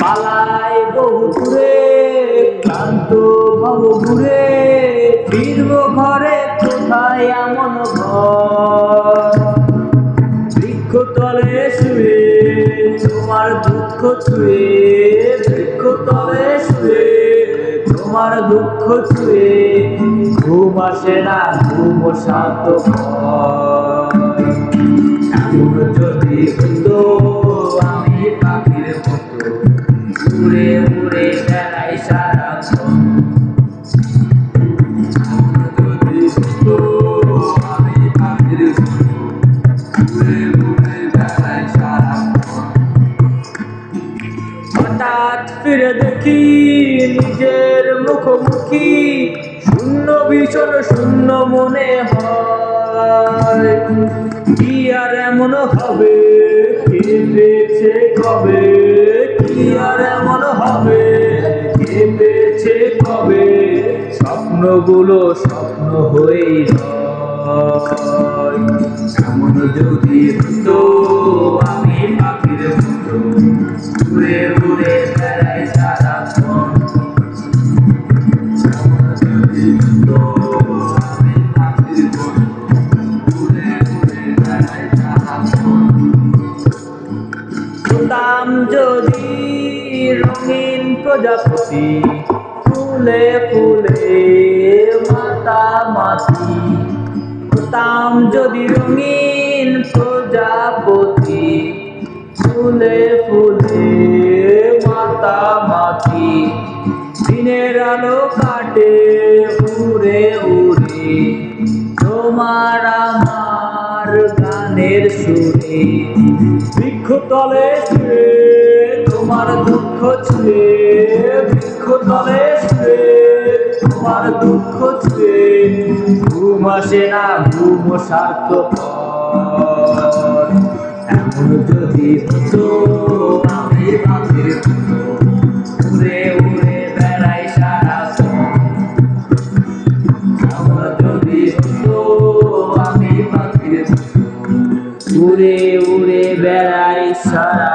পালাই বহু দূরে ক্লান্ত ভব ঘুরে ফিরব ঘরে কোথায় এমন ঘর? বৃক্ষ তলে শুয়ে, তোমার দুঃখ ছুঁয়ে, বৃক্ষ তলে শুয়ে, তোমার দুঃখ ছুঁয়ে, ঘুম আসে না, ঘুম শান্ত এমন যদি ফিরে দেখি নিজের মুখোমুখি শূন্য ভীষণ, শূন্য মনে হয়। কি আর এমন হবে? কে কবে? কি আর এমন স্বপ্নগুলো স্বপ্ন হয়ে। এমন যদি হতো, আমি পাখির মতো উড়ে বেড়াই বেড়াই যদি রঙিন প্রজাপতি ফুলে ফুলে মাতামাতি হতাম যদি রঙিন প্রজাপতি। ফুলে ফুলে মাতামাতি দিনের আলো কাটে উড়ে উড়ে। তোমার আমার গানের সুরে। বৃক্ষ তলে তোমার দুঃখ ছুঁয়ে বৃক্ষ তলে শুয়ে তোমার দুঃখ ছুঁয়ে ঘুম আসে না, ঘুম স্বার্থপর এমন যদি হতো, আমি পাখির উড়ে উড়ে বেড়াই সারাক্ষণ এমন যদি হতো, আমি পাখির উড়ে উড়ে বেড়াই সারা